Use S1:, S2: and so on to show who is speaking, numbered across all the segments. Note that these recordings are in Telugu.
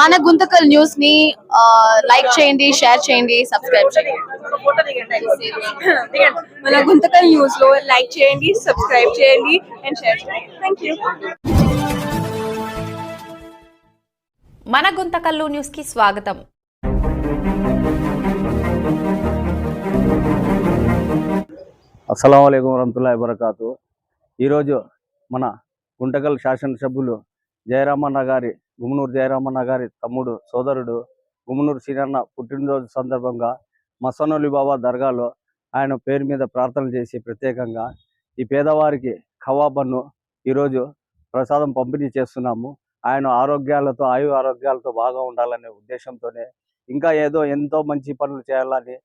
S1: మన గుంతకల్ న్యూస్ని లైక్ చేయండి షేర్ చేయండి సబ్స్క్రైబ్ చేయండి.
S2: మన గుంతకల్ న్యూస్లో లైక్ చేయండి సబ్స్క్రైబ్ చేయండి అండ్ షేర్ చేయండి. థ్యాంక్ యూ
S3: మన గుంతకల్లు న్యూస్కి స్వాగతం.
S4: అస్సలం అయికం వరహతుల్లా వబర్కాతు. ఈరోజు మన గుంటకల్ శాసనసభ్యులు జయరామన్న గారి గుమ్మనూరు జయరామన్న గారి తమ్ముడు సోదరుడు గుమ్మనూరు సీనన్న పుట్టినరోజు సందర్భంగా మసనోలి బాబా దర్గాలో ఆయన పేరు మీద ప్రార్థన చేసి ప్రత్యేకంగా ఈ పేదవారికి ఖవాబన్ను ఈరోజు ప్రసాదం పంపిణీ చేస్తున్నాము. ఆయన ఆరోగ్యాలతో ఆయు ఆరోగ్యాలతో బాగా ఉండాలనే ఉద్దేశంతోనే ఇంకా ఏదో ఎంతో మంచి పనులు చేయాలని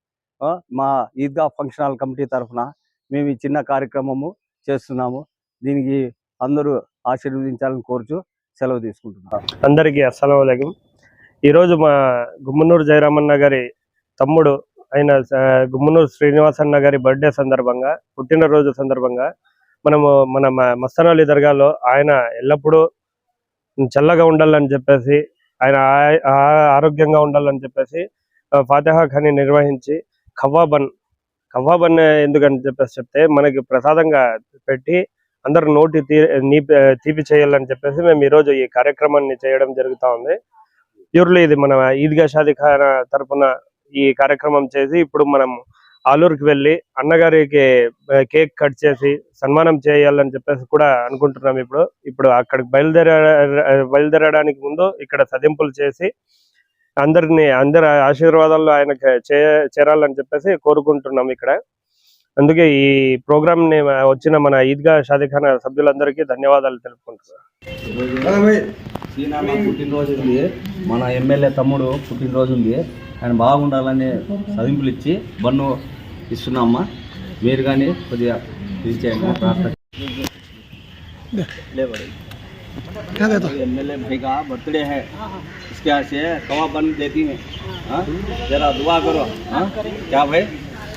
S4: మా ఈద్గా ఫంక్షన్ హాల్ కమిటీ తరఫున మేము ఈ చిన్న కార్యక్రమము చేస్తున్నాము. దీనికి అందరూ ఆశీర్వదించాలని కోరుచు సెలవు తీసుకుంటున్నాం
S5: అందరికీ అస్సలం ఈరోజు మా గుమ్మనూరు జయరామన్న గారి తమ్ముడు అయిన గుమ్మనూరు శ్రీనివాసన్న గారి బర్త్డే సందర్భంగా పుట్టినరోజు సందర్భంగా మనము మన మస్తానాలి దర్గాలో ఆయన ఎల్లప్పుడూ చల్లగా ఉండాలని చెప్పేసి ఆయన ఆ- ఆరోగ్యంగా ఉండాలని చెప్పేసి ఫాతిహా ఖాని నిర్వహించి ఖవ్వాబన్ ఖవ్వాబన్ ఎందుకని చెప్పేసి చెప్తే మనకి ప్రసాదంగా పెట్టి అందరు నోటి తీ తీపి చేయాలని చెప్పేసి మేము ఈరోజు ఈ కార్యక్రమాన్ని చేయడం జరుగుతూ ఉంది. ప్యూర్లీ ఇది మన ఈద్గా షాదిఖాన తరఫున తరపున ఈ కార్యక్రమం చేసి ఇప్పుడు మనం ఆలూరుకి వెళ్ళి అన్నగారికి కేక్ కట్ చేసి సన్మానం చేయాలని చెప్పేసి కూడా అనుకుంటున్నాం ఇప్పుడు. ఇప్పుడు అక్కడికి బయలుదేర బయలుదేరడానికి ముందు ఇక్కడ సదింపులు చేసి అందరిని అందరి ఆశీర్వాదాలు ఆయనకి చే చేరాలని చెప్పేసి కోరుకుంటున్నాం ఇక్కడ. అందుకే ఈ ప్రోగ్రామ్ ని వచ్చిన మన ఈద్గా షాదీఖానా సభ్యులందరికీ ధన్యవాదాలు తెలుపుకుంటున్నాను
S4: సీనన్న పుట్టినరోజు ఉంది మన ఎమ్మెల్యే తమ్ముడు పుట్టినరోజు ఉంది ఆయన బాగుండాలని చదింపులు ఇచ్చి బన్ను ఇస్తున్నామ్మా మీరు కానీ కొద్దిగా ఇది చేయండి ప్రార్థన ले बड़े एमएलए भाई का बर्थडे है इसके यहाँ से कवा बन देती है हाँ? जरा दुआ करो हाँ? क्या भाई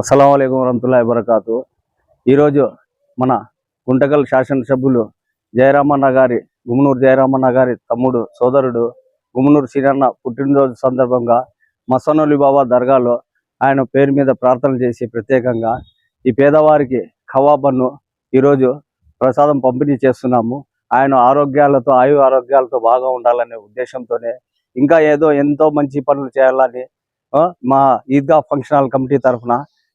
S4: అస్సలం అయికం వరహతుల్లా వబర్కాతు. ఈరోజు మన గుంటకల్ శాసనసభ్యులు జయరామన్న గారి గుమ్మనూరు జయరామన్న గారి తమ్ముడు సోదరుడు గుమ్మనూరు శ్రీరన్న పుట్టినరోజు సందర్భంగా మసనూలి బాబా దర్గాలో ఆయన పేరు మీద ప్రార్థన చేసి ప్రత్యేకంగా ఈ పేదవారికి ఖవాబన్ను ఈరోజు ప్రసాదం పంపిణీ చేస్తున్నాము. ఆయన ఆరోగ్యాలతో ఆయు ఆరోగ్యాలతో బాగా ఉండాలనే ఉద్దేశంతోనే ఇంకా ఏదో ఎంతో మంచి పనులు చేయాలని మా ఈద్గా ఫంక్షన్ హాల్ కమిటీ తరఫున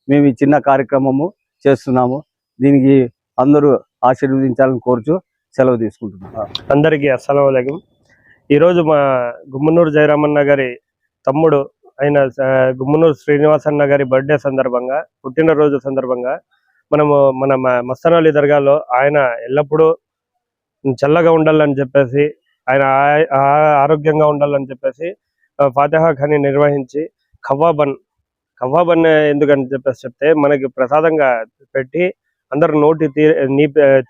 S4: మేము ఈ చిన్న కార్యక్రమము చేస్తున్నాము. దీనికి అందరూ ఆశీర్వదించాలని కోరుచు సెలవు తీసుకుంటున్నాం.
S5: అందరికీ అస్సలం ఈరోజు మా గుమ్మనూరు జయరామన్న గారి తమ్ముడు అయిన గుమ్మనూరు శ్రీనివాసన్న గారి బర్త్డే సందర్భంగా పుట్టినరోజు సందర్భంగా మనము మన మ- మస్తనాలి దర్గాలో ఆయన ఎల్లప్పుడూ చల్లగా ఉండాలని చెప్పేసి ఆయన ఆ- ఆరోగ్యంగా ఉండాలని చెప్పేసి ఫాతిహా ఖాని నిర్వహించి కవాబన్ కవాబన్ ఎందుకని చెప్పేసి చెప్తే మనకి ప్రసాదంగా పెట్టి అందరు నోటి తీ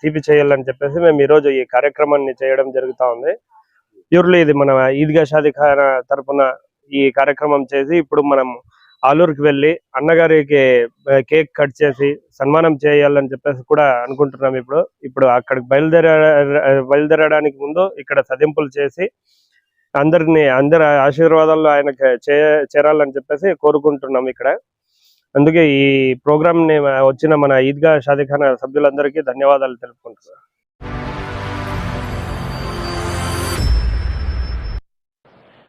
S5: తీపి చేయాలని చెప్పేసి మేము ఈరోజు ఈ కార్యక్రమాన్ని చేయడం జరుగుతా ఉంది. ప్యూర్లీ ఇది మన ఈద్గా షాది ఖాన్ తరపున ఈ కార్యక్రమం చేసి ఇప్పుడు మనం ఆలూరుకి వెళ్ళి అన్నగారికి కేక్ కట్ చేసి సన్మానం చేయాలని చెప్పేసి కూడా అనుకుంటున్నాం ఇప్పుడు. ఇప్పుడు అక్కడికి బయలుదేర బయలుదేరడానికి ముందు ఇక్కడ సదింపులు చేసి అందరిని అందరి ఆశీర్వాదాలు ఆయనకి చే చేరాలని చెప్పేసి కోరుకుంటున్నాం ఇక్కడ. అందుకే ఈ ప్రోగ్రామ్ని వచ్చిన మన ఈద్గా షాదీఖానా సభ్యులందరికీ ధన్యవాదాలు తెలుపుకుంటున్నాను